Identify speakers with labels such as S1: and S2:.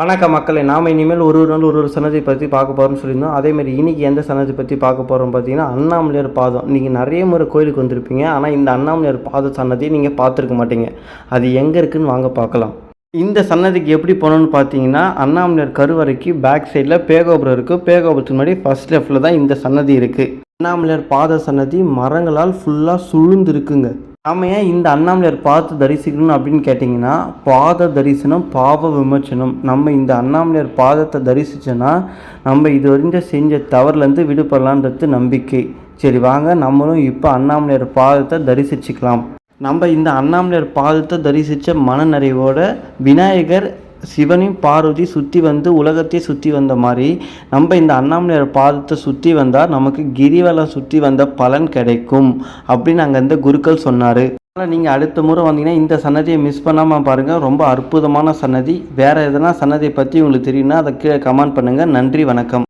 S1: வணக்கம் மக்களை நாம் இனிமேல் ஒரு ஒரு நாள் ஒரு ஒரு சன்னதி பற்றி பார்க்க போகிறோம்னு சொல்லியிருந்தோம். அதேமாதிரி இன்றைக்கி எந்த சன்னதி பற்றி பார்க்க போகிறோம் பார்த்தீங்கன்னா அண்ணாமலையார் பாதம். நீங்கள் நிறைய முறை கோயிலுக்கு வந்திருப்பீங்க. ஆனால் இந்த அண்ணாமலையார் பாத சன்னதியை நீங்கள் பார்த்துருக்க மாட்டீங்க. அது எங்கே இருக்குதுன்னு வாங்க பார்க்கலாம். இந்த சன்னதிக்கு எப்படி போனோம்னு பார்த்தீங்கன்னா அண்ணாமலையார் கருவறைக்கு பேக் சைடில் பேகோபுரம் இருக்குது பேகோபுரத்துக்கு முன்னாடி ஃபர்ஸ்ட் லெஃப்டில் தான் இந்த சன்னதி இருக்குது அண்ணாமலையார் பாத சன்னதி மரங்களால் ஃபுல்லாக சுழுந்து இருக்குங்க. நம்ம ஏன் இந்த அண்ணாமலையார் பார்த்து தரிசிக்கணும் அப்படின்னு கேட்டிங்கன்னா பாத தரிசனம் பாவ விமர்சனம். நம்ம இந்த அண்ணாமலையார் பாதத்தை தரிசிச்சோன்னா நம்ம இது வரைக்கும் செஞ்ச தவறுலேருந்து விடுபடலான்றது நம்பிக்கை. சரி வாங்க நம்மளும் இப்போ அண்ணாமலையார் பாதத்தை தரிசிச்சுக்கலாம். நம்ம இந்த அண்ணாமலையார் பாதத்தை தரிசித்த மனநிறைவோட விநாயகர் சிவனையும் பார்வதி சுற்றி வந்து உலகத்தையே சுற்றி வந்த மாதிரி நம்ம இந்த அண்ணாமலையார் பாதத்தை சுற்றி வந்தால் நமக்கு கிரிவலம் சுற்றி வந்த பலன் கிடைக்கும் அப்படின்னு அங்கே இருந்த குருக்கள் சொன்னார். அதனால் நீங்கள் அடுத்த முறை வந்தீங்கன்னா இந்த சன்னதியை மிஸ் பண்ணாமல் பாருங்கள் ரொம்ப அற்புதமான சன்னதி. வேறு எதனா சன்னதியை பற்றி உங்களுக்கு தெரியும்னா அதை கீழே கமெண்ட் பண்ணுங்கள் நன்றி வணக்கம்.